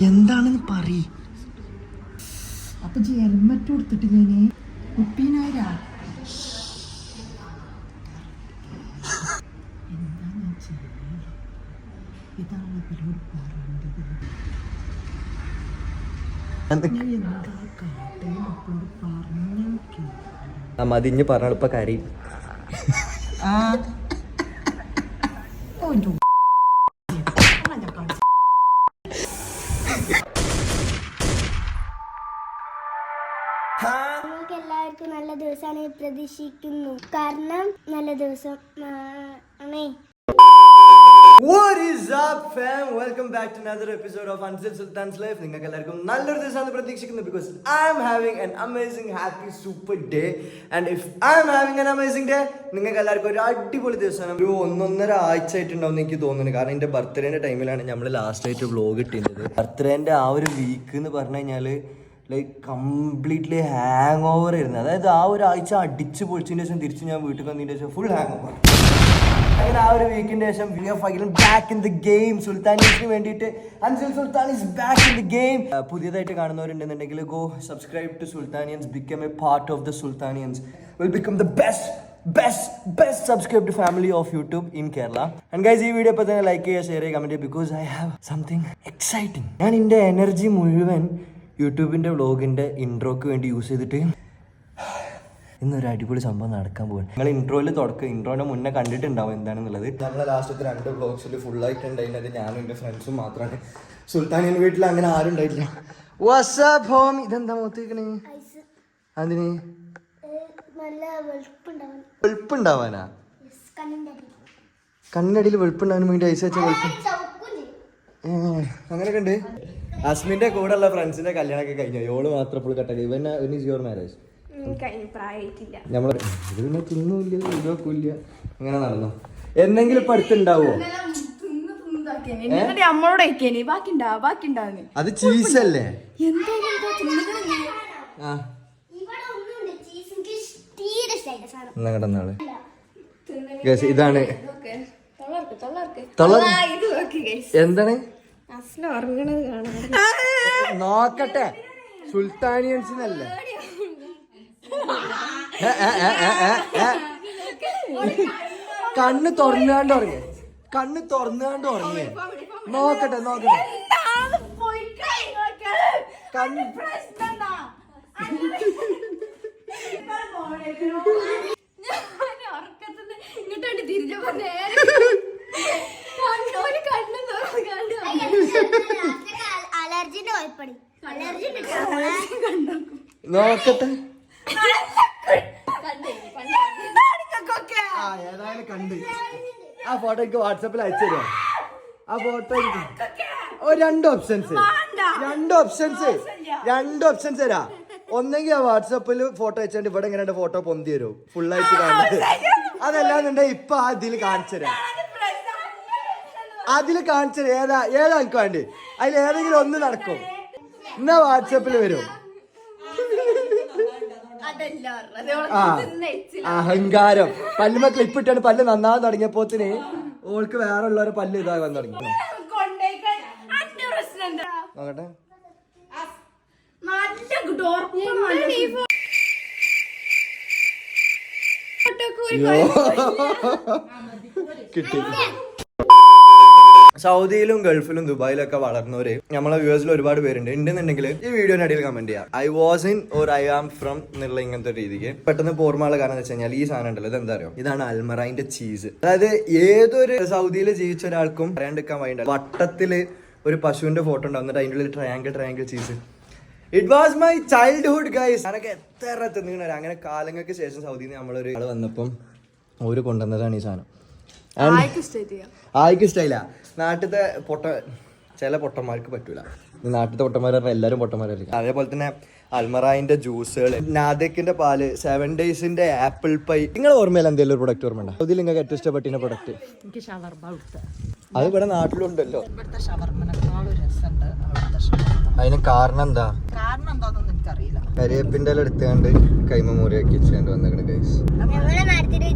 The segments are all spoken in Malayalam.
എന്താണെന്ന് പറ അപ്പൊ ജി ഹെൽമെറ്റ് കൊടുത്തിട്ട് മുപ്പതിനായിരാ എന്താ ഞാൻ ചെയ്യുക ഇതാണ് ഇവരോട് പറയേണ്ടത്. ഞാൻ എന്താ കാട്ടേ? മക്കളോട് പറഞ്ഞു ആ മതിഞ്ഞ് പറഞ്ഞ കാര്യം. ആ, പ്രതീക്ഷിക്കുന്നു. കാരണം നല്ല ദിവസം. ആണേ What is up fam? Welcome back to another episode of Unzip Sultan's Life. നിങ്ങൾക്ക് എല്ലാവർക്കും നല്ലൊരു ദിവസമാണ് പ്രതീക്ഷിക്കുന്നത് because I am having an amazing happy super day and if I am having an amazing day നിങ്ങൾക്ക് എല്ലാവർക്കും ഒരു അടിപൊളി ദിവസമാണ് ഒരു ഒന്നൊന്നര ആഴ്ച ആയിട്ടുണ്ടാവും എനിക്ക് തോന്നുന്നു. കാരണം എന്റെ ബർത്ത്ഡേന്റെ ടൈമിലാണ് നമ്മൾ ലാസ്റ്റ് ആയിട്ട് വ്ലോഗ് ഇട്ടിരുന്നത്. ബർത്ത്ഡേന്റെ ആ ഒരു വീക്ക് എന്ന് പറഞ്ഞു കഴിഞ്ഞാൽ ലൈക്ക് കംപ്ലീറ്റ്ലി ഹാങ് ഓവർ ആയിരുന്നു. അതായത് ആ ഒരാഴ്ച അടിച്ച് പൊളിച്ചതിന് ശേഷം തിരിച്ച് ഞാൻ വീട്ടിൽ വന്നതിന് ശേഷം ഫുൾ ഹാങ് ഓവർ അങ്ങനെ ആ ഒരു വീക്കിന്റെ ശേഷം we are final back in the game സുൽത്താനീസിന് വേണ്ടിയിട്ട് Ansil Sultan is back in the game പുതിയതായിട്ട് കാണുന്നവരുണ്ടെന്നുണ്ടെങ്കിൽ go subscribe to Sultanians. Become a part of the Sultanians. Will become the best best best subscribed family of YouTube in Kerala and guys ഈ വീഡിയോ ഇപ്പോൾ തന്നെ ലൈക്ക് ചെയ്യുക ഷെയർ ചെയ്യുക comment because I have something exciting ഞാൻ എന്റെ എനർജി മുഴുവൻ യൂട്യൂബിന്റെ വ്ളോഗിന്റെ ഇൻട്രോക്ക് വേണ്ടി യൂസ് ചെയ്തിട്ട് ഇന്നൊരു അടിപൊളി സംഭവം നടക്കാൻ പോകും നിങ്ങൾ ഇൻട്രോയിൽ തുടക്കം. ഇൻട്രോനെ മുന്നേ കണ്ടിട്ടുണ്ടാവും എന്താണെന്നുള്ളത്. നമ്മളെ ലാസ്റ്റത്തെ രണ്ട് ബ്ലോഗ്സിൽ ഫുൾ അതിന്റെ ഞാനും എന്റെ ഫ്രണ്ട്സും മാത്രമാണ് സുൽത്താനിയൻ വീട്ടിൽ അങ്ങനെ ആരും ഉണ്ടായില്ല വാട്സാപ്പ് ഹോം ഇതെന്താ മൊത്തിക്കണേ ഐസ് അതിന്? വെളുപ്പുണ്ടാവാനാ? കണ്ണടിയിൽ വെളുപ്പുണ്ടാവാൻ വേണ്ടി ഐസ് വെച്ച വെളുപ്പ്. ചൗക്കും അങ്ങനെയൊക്കെ ഉണ്ട്. അസ്മിന്റെ കൂടെ ഉള്ള ഫ്രണ്ട്സിന്റെ കല്യാണമൊക്കെ കഴിഞ്ഞു? ഓൾ മാത്രം ഇപ്പോൾ കട്ടാക്കി ഇവൻ ഇസ് യുവർ മാരേജ് പ്രായമായിട്ടില്ല. നമ്മൾ ഇത് പിന്നെ തിന്നൂല്ല ഇതൊക്കില്ല അങ്ങനെ നടന്നു. എന്തെങ്കിലും ഇപ്പൊ അടുത്തുണ്ടാവോ? അത് ചീസല്ലേ? എന്താ എന്താ തിന്നുകണേ ആ. ഇവിടെ ഒന്നുണ്ട് ചീസ് എനിക്ക് തീരെ ഇഷ്ടമായില്ല സാധനം. എന്നാ കിടന്നാൾ? Guys, ഇതാണ്. എന്താണ്? നോക്കട്ടെ. ഏ. കണ്ണ് തുറന്നാണ്ട് ഉറങ്ങി. കണ്ണ് തുറന്നാണ്ട് ഉറങ്ങി. നോക്കട്ടെ നോക്കട്ടെ. കണ്ണ്. ഇങ്ങോട്ട് തിരിഞ്ഞപ്പോ നേരെ നോക്കട്ടെ. കണ്ടേ ആ ഏതായാലും കണ്ട്. ആ ഫോട്ടോ എനിക്ക് വാട്സപ്പിൽ അയച്ചു തരുമോ? ആ ഫോട്ടോ എനിക്ക് ഓ രണ്ട് ഓപ്ഷൻസ് രണ്ട് ഓപ്ഷൻസ് രണ്ട് ഓപ്ഷൻസ് തരാ. ഒന്നെങ്കിൽ ആ വാട്സപ്പിൽ ഫോട്ടോ അയച്ചുകൊണ്ട് ഇവിടെ ഇങ്ങനെ ഫോട്ടോ പൊന്തി തരും ഫുള്ളായിട്ട് കാണുന്നത് അതല്ലാന്നുണ്ടെങ്കിൽ ഇപ്പൊ ആ ഇതിൽ കാണിച്ചു തരാം. അതിൽ കാണിച്ചു ഏതാ ഏതാ എനിക്ക് വേണ്ടി? അതിൽ ഏതെങ്കിലും ഒന്ന് നടക്കും. എന്നാ വാട്സപ്പിൽ വരും? അഹങ്കാരം. പല്ലുമ ക്ലിപ്പ് ഇട്ടാണ്. പല്ല് നന്നാവാൻ തുടങ്ങിയപ്പോത്തിന് ഓൾക്ക് വേറെ ഉള്ളവരെ പല്ല് ഇതാകാൻ തുടങ്ങി. നോക്കട്ടെ. കിട്ടി. സൗദിയിലും ഗൾഫിലും ദുബായിലൊക്കെ വളർന്നവര് നമ്മളെ വ്യൂവേഴ്സിൽ ഒരുപാട് പേരുണ്ട്. ഉണ്ടെന്നുണ്ടെങ്കിൽ ഈ വീഡിയോയുടെ അടിയിൽ കമന്റ് ചെയ്യാം. I was in or I am from എന്നുള്ള ഇങ്ങനത്തെ രീതിക്ക് പെട്ടെന്ന് പോർമാൾ കാരണം എന്ന് വെച്ച് കഴിഞ്ഞാൽ ഈ സാധനം ഉണ്ടല്ലോ ഇത് എന്താ അറിയോ? ഇതാണ് അൽമറൈന്റെ ചീസ് അതായത് ഏതൊരു സൗദിയിൽ ജീവിച്ച ഒരാൾക്കും പറയാണ്ടിരിക്കാൻ വേണ്ട വട്ടത്തിൽ ഒരു പശുവിന്റെ ഫോട്ടോ ഉണ്ടാവും. എന്നിട്ട് അതിന്റെ ഉള്ളിൽ triangle triangle cheese it was my childhood guys ഞാനൊക്കെ എത്ര തിന്നിങ്ങനെ അങ്ങനെ കാലങ്ങൾക്ക് ശേഷം സൗദിയിൽ നിന്ന് നമ്മളൊരു ആൾ വന്നപ്പം ഓര് കൊണ്ടുവന്നതാണ് ഈ സാധനം. ആയിക്ക് ഇഷ്ടമില്ല നാട്ടിലത്തെ പൊട്ട ചില പൊട്ടന്മാർക്ക് പറ്റൂല. നാട്ടിലത്തെ പൊട്ടന്മാർ പറഞ്ഞാൽ എല്ലാവരും പൊട്ടന്മാരായിരിക്കും അതേപോലെ തന്നെ അൽമറായിന്റെ ജ്യൂസുകൾ നാദക്കിന്റെ പാൽ സെവൻ ഡേയ്സിന്റെ ആപ്പിൾ പൈ നിങ്ങൾ ഓർമ്മയിൽ എന്തെങ്കിലും ഒരു പ്രൊഡക്റ്റ് ഓർമ്മ അതിൽ നിങ്ങൾക്ക് ഏറ്റവും ഇഷ്ടപ്പെട്ടിന്റെ പ്രൊഡക്റ്റ് എനിക്ക് അവിടുത്തെ അത് ഇവിടെ നാട്ടിലുണ്ടല്ലോ. ഇവിടുത്തെ ഷവർമ്മനേക്കാളും രസമുണ്ട് അവിടുത്തെ ഷവർമ അതിന് കാരണം എന്താ? കാരണം എന്താണെന്ന് എനിക്കറിയില്ല. കരിയേപ്പിന്റെ ഇല എടുത്തുകൊണ്ട് കൈമ മുറിയാക്കി വെച്ചുകൊണ്ട് വന്നേക്കണ ഗൈസ് ഞങ്ങളെ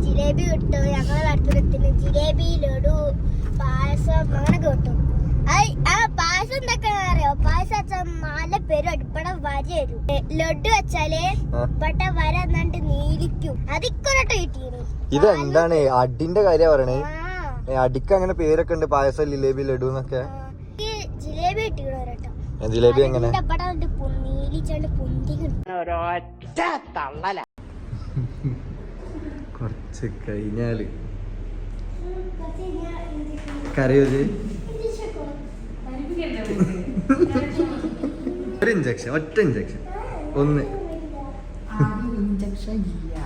ജിലേബി കിട്ടും. ഞങ്ങളെ നാട്ടിൽ ജിലേബി ലഡു പായസം കിട്ടും. ആ പായസം പായസം അറിയോ? പായസം വെച്ചാൽ നാല് പേര് അടുപ്പട വര വരും. ഏ, ലഡു വെച്ചാൽ ആ. പട്ട വര എന്നിട്ട് നീലിക്കും. അതിക്കൊരട്ടോ കിട്ടീന് ഇതെന്താണ്? അടിന്റെ കാര്യം പറയണേ അടിക്ക് അങ്ങനെ പേരൊക്കെ ഉണ്ട് പായസം ജിലേബി ലഡു എന്നൊക്കെ. ഈ ജിലേബി എങ്ങനെ? കുറച്ച് കഴിഞ്ഞാൽ. കരയോ ഇത്? ഒരു ഇഞ്ചക്ഷൻ ഒറ്റ ഇഞ്ചക്ഷൻ ഒന്ന്. ഇഞ്ചക്ഷൻ ഇല്ല.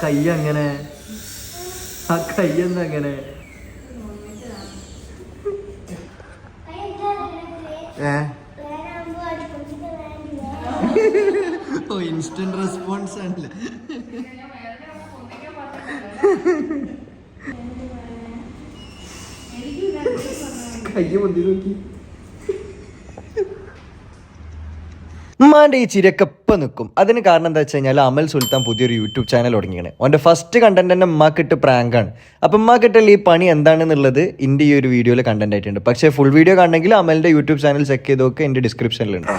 കൈ അങ്ങനെ ആ കൈ എന്താ അങ്ങനെ ഏ? ഓ ഇൻസ്റ്റന്റ് റെസ്പോൺസ് ആണല്ലേ. കയ്യ പൊന്തി നോക്കി ഉമ്മാന്റെ ഈ ചിരക്കപ്പ നിൽക്കും അതിന് കാരണം എന്താ വെച്ച് കഴിഞ്ഞാൽ അമൽ സുൽത്താൻ പുതിയൊരു യൂട്യൂബ് ചാനൽ തുടങ്ങിയാണ് അവന്റെ ഫസ്റ്റ് കണ്ടന്റ് തന്നെ ഉമ്മാക്കിട്ട് ആണ്. അപ്പം ഉമ്മാക്കിട്ടുള്ള ഈ പണി എന്താണെന്നുള്ളത് എന്റെ ഈ ഒരു വീഡിയോയിൽ കണ്ടന്റ് ആയിട്ടുണ്ട്. പക്ഷേ ഫുൾ വീഡിയോ കാണണമെങ്കിൽ അമലിന്റെ യൂട്യൂബ് ചാനൽ ചെക്ക് ചെയ്തൊക്കെ എന്റെ ഡിസ്ക്രിപ്ഷനിലുണ്ട്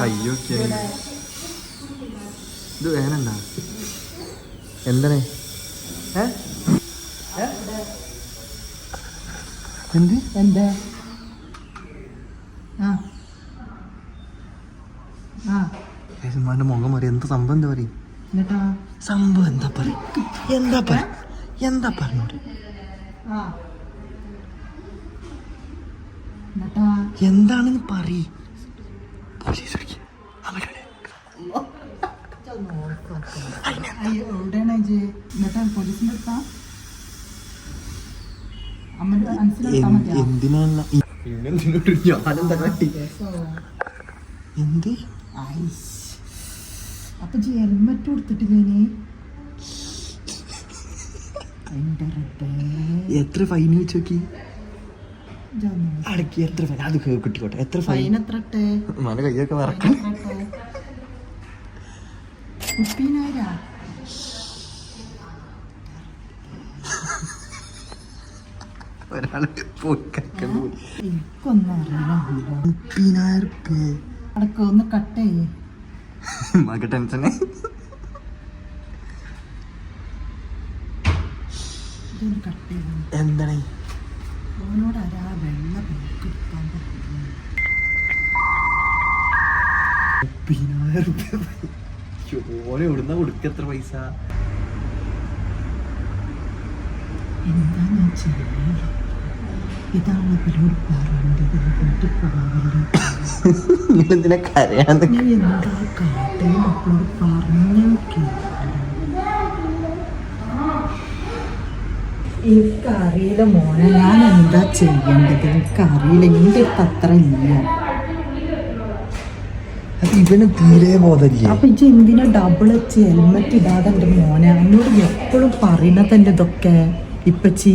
കയ്യൊക്കെയാണ് ഇത് വേണണ്ട എന്തിനെ? എന്ത്? എന്താ? ഉമ്മാന്റെ മുഖം പറയും എന്താ സംഭവം എന്താ പറയും? സംഭവം എന്താ പറയും? എന്താ പറ എന്താ പറഞ്ഞോട്? എന്താണെന്ന് പറയ്? പോലീസ് വിളിക്ക്. അവരുടെ എന്തിനാണ്? പിന്നെന്തിനോട് ഞാനെന്താ കാട്ടി? എന്ത്. അപ്പൊ ഹെൽമെറ്റ് കൊടുത്തിട്ടില്ലേ എത്ര ഫൈൻ വെച്ച് നോക്കി? ഇതൊന്ന് അടക്കി എത്ര ഫൈൻ അത് കിട്ടിക്കോട്ടെ. എത്ര ഫൈൻ എത്ര മന കയ്യൊക്കെ വറക്കണം ഒരാൾ പോയി കക്കാൻ പോയി. എനിക്കൊന്നും അറിയില്ല. മുപ്പതിനായിരം അടക്ക ഒന്ന് കട്ടേ. മക ടെൻഷന് എന്താണ്? അവനോട് ആരാ വെള്ള ബുക്ക് എടുക്കാൻ പറഞ്ഞു ഓനെ എവിടുന്ന കൊടുക്ക എത്ര പൈസ? എന്താ ഞാൻ ചെയ്യുന്നത് ഇതാണ് ഇവരോട് പറയേണ്ടത്. വീട്ടിൽ കരയാന്ന് ഞാൻ എന്താ കാട്ടേ മക്കളോട് പറഞ്ഞു എനിക്കറിയില്ല മോനെ ഞാൻ എന്താ ചെയ്യേണ്ടത്? എനിക്കറിയില്ല എന്റെ അത്ര ഇല്ല. അത് ഇവന് തീരെ ബോധമില്ലേ. അപ്പൊ ഇജ്ജ് എന്തിനാ ഡബിൾ വെച്ച് ഹെൽമെറ്റ് ഇടാതെ എന്റെ മോനെ? എന്നോട് എപ്പോഴും പറയണത് എന്റെ ഇതൊക്കെ. ഇപ്പച്ചി.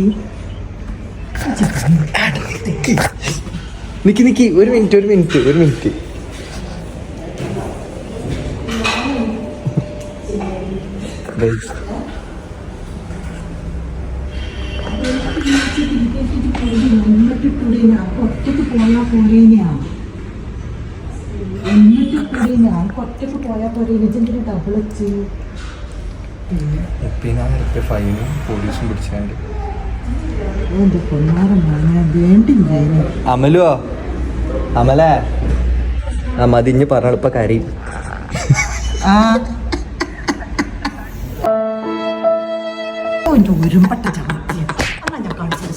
നിക്ക് നിക്ക് ഒരു മിനിറ്റ് ഒരു മിനിറ്റ് ഒരു മിനിറ്റ് ഹെൽമെറ്റ് ഒറ്റയ്ക്ക് പോയാ പോരേനാ ഇട്ടുടേനാ ഒറ്റയ്ക്ക് പോയാ പോരേന ഇജ്ജെന്തിനാ ഡബിൾ വെച്ച് ഫൈനും പോലീസും പിടിച്ചാണ്ട്. എന്റെ പൊന്നാരം മോനെ വേണ്ടില്ലേ അമലുവോ അമലേ? ആ മതിഞ്ഞ് പറഞ്ഞിപ്പ കരയും. ഒരുമ്പട്ട ചമത്തിയ കാണിച്ചത്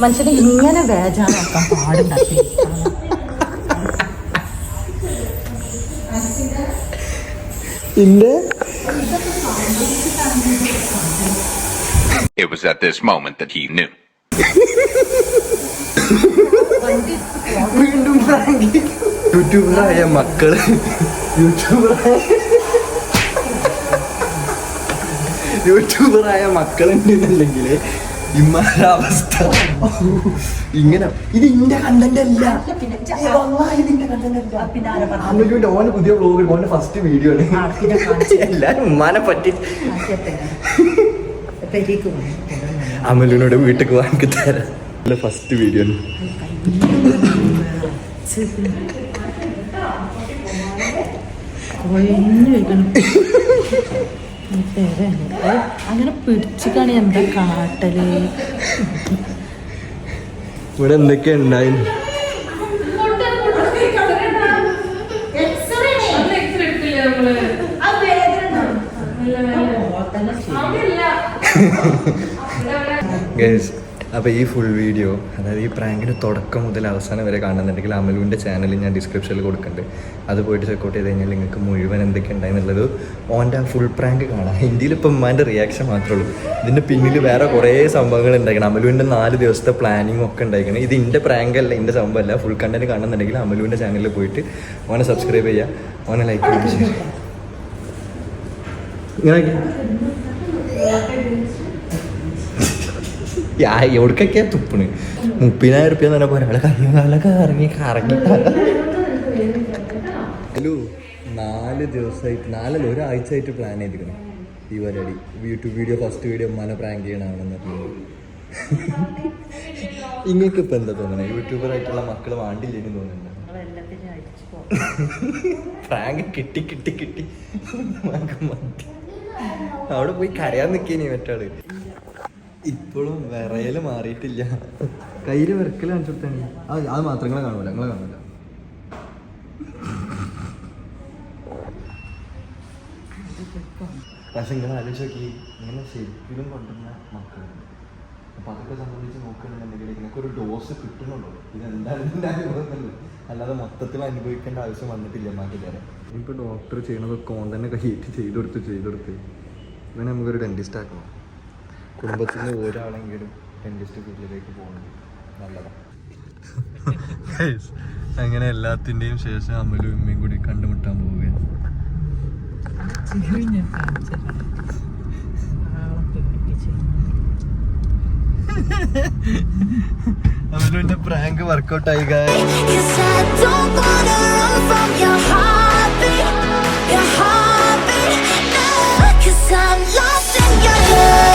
മനുഷ്യന് ഇങ്ങനെ വേജാറാക്കാൻ പാടില്ല It was at this moment that he knew. വീണ്ടും യൂട്യൂബറായ മക്കൾ. യൂട്യൂബറായ യൂട്യൂബറായ മക്കളുണ്ടെന്നുണ്ടെങ്കിൽ ഇമ്മാരുടെ അവസ്ഥ. ഇങ്ങനെ ഇത് ഇന്റെ കണ്ടന്റ് അല്ല. ഏ, വല്ലാഹി ഇത് ഇന്റെ content അല്ല. പിന്നെ ആരാ പറഞ്ഞത്? അമ്മയ്ക്ക് ഓന്റെ പുതിയ ബ്ലോഗ് ഓന്റെ ഫസ്റ്റ് വീഡിയോ ആണ്. എല്ലാരും ഉമ്മാനെ പറ്റി അമലിനോട് വീട്ടിൽ വാങ്ങി തരാം. ഫസ്റ്റ് വീഡിയോ ആണ്. അങ്ങനെ പിടിച്ചിക്കാണ് എന്താ കാട്ടൽ. ഇവിടെ എന്തൊക്കെയാ ഉണ്ടായിരുന്നു ഗൈസ് അപ്പോൾ ഈ ഫുൾ വീഡിയോ അതായത് ഈ പ്രാങ്കിന്റെ തുടക്കം മുതൽ അവസാനം വരെ കാണുന്നുണ്ടെങ്കിൽ അമലുവിന്റെ ചാനൽ ഞാൻ ഡിസ്ക്രിപ്ഷനിൽ കൊടുക്കുന്നുണ്ട് അത് പോയിട്ട് ചെക്കൗട്ട് ചെയ്ത് കഴിഞ്ഞാൽ നിങ്ങൾക്ക് മുഴുവൻ എന്തൊക്കെ ഉണ്ടായെന്നുള്ളത് ഓന്റെ ആ ഫുൾ പ്രാങ്ക് കാണാം. ഹിന്ദിയിൽ ഇപ്പം ഉമ്മാന്റെ റിയാക്ഷൻ മാത്രമേ ഉള്ളൂ. ഇതിന്റെ പിന്നിൽ വേറെ കുറേ സംഭവങ്ങൾ ഉണ്ടാക്കണം അമലുവിന്റെ നാല് ദിവസത്തെ പ്ലാനിങ് ഒക്കെ ഉണ്ടായിരിക്കണം ഇത് എന്റെ പ്രാങ്ക് അല്ല എന്റെ സംഭവമല്ല ഫുൾ കണ്ടന്റ് കാണുന്നുണ്ടെങ്കിൽ അമലുവിന്റെ ചാനലിൽ പോയിട്ട് ഓനെ സബ്സ്ക്രൈബ് ചെയ്യുക ഓനെ ലൈക്ക് ചെയ്യുക ഇങ്ങനെ എവിടേക്കൊക്കെയാ തുപ്പണ്? മുപ്പതിനായിരം റുപ്യ തന്നെ പോലെ ഒരാളെ കയ്യും കാലൊക്കെ ഇറങ്ങി കറങ്ങി ഹലോ നാല് ദിവസമായിട്ട് നാലല്ല ഒരാഴ്ച ആയിട്ട് പ്ലാൻ ചെയ്തിരിക്കണം. ഈ പരിപാടി. യൂട്യൂബ് വീഡിയോ ഫസ്റ്റ് വീഡിയോ ഉമ്മാനെ പ്രാങ്ക് ചെയ്യണമെന്ന് പറഞ്ഞത് ഇങ്ങക്ക് ഇപ്പൊ എന്താ തോന്നണേ? യൂട്യൂബറായിട്ടുള്ള മക്കൾ വാണ്ടില്ലെന്ന് തോന്നുന്നുണ്ട്? പ്രാങ്ക് കിട്ടി കിട്ടി കിട്ടി. അവിടെ പോയി കരയാൻ നിക്കേനി മറ്റാൾ ഇപ്പോഴും വിറയൽ മാറിയിട്ടില്ല. കയ്യിൽ വിറക്കൽ കാണിച്ചിട്ടാണ് അത് മാത്രം നിങ്ങളെ കാണൂല. നിങ്ങളെ കാണൂല. പക്ഷെ നിങ്ങൾ ആലോചിച്ച് നോക്കി ഇങ്ങനെ ശരിക്കും കൊണ്ടുവന്ന മക്കളുണ്ട് അപ്പൊ അതൊക്കെ സംബന്ധിച്ച് നോക്കുകയാണെന്നുണ്ടെങ്കിൽ ഇതിനൊക്കെ ഒരു ഡോസ് കിട്ടുന്നുണ്ടോ. ഇത് എന്താണെന്ന് അനുഭവമല്ലോ അല്ലാതെ മൊത്തത്തിൽ അനുഭവിക്കേണ്ട ആവശ്യം വന്നിട്ടില്ല മാറ്റിക്കാരെ ഇപ്പൊ ഡോക്ടർ ചെയ്യണതൊക്കെ ഓൺ തന്നെ കൈയിട്ട് ചെയ്തു കൊടുത്ത് ചെയ്തു കൊടുത്ത് ഇവനെ നമുക്കൊരു ഡെന്റിസ്റ്റ് ആക്കണം. കുടുംബത്തിൽ നിന്ന് ഒരാളെങ്കിലും ഡെന്റിസ്റ്റ് ഫീൽഡിലേക്ക് പോകുന്നത് നല്ലതാണ് അങ്ങനെ എല്ലാത്തിന്റെയും ശേഷം അമ്മലും ഉമ്മയും കൂടി കണ്ടുമുട്ടാൻ പോവുകയാണ്. അവലുവിന്റെ പ്രാങ്ക് വർക്കൗട്ട് ആയി Cause I'm lost in your love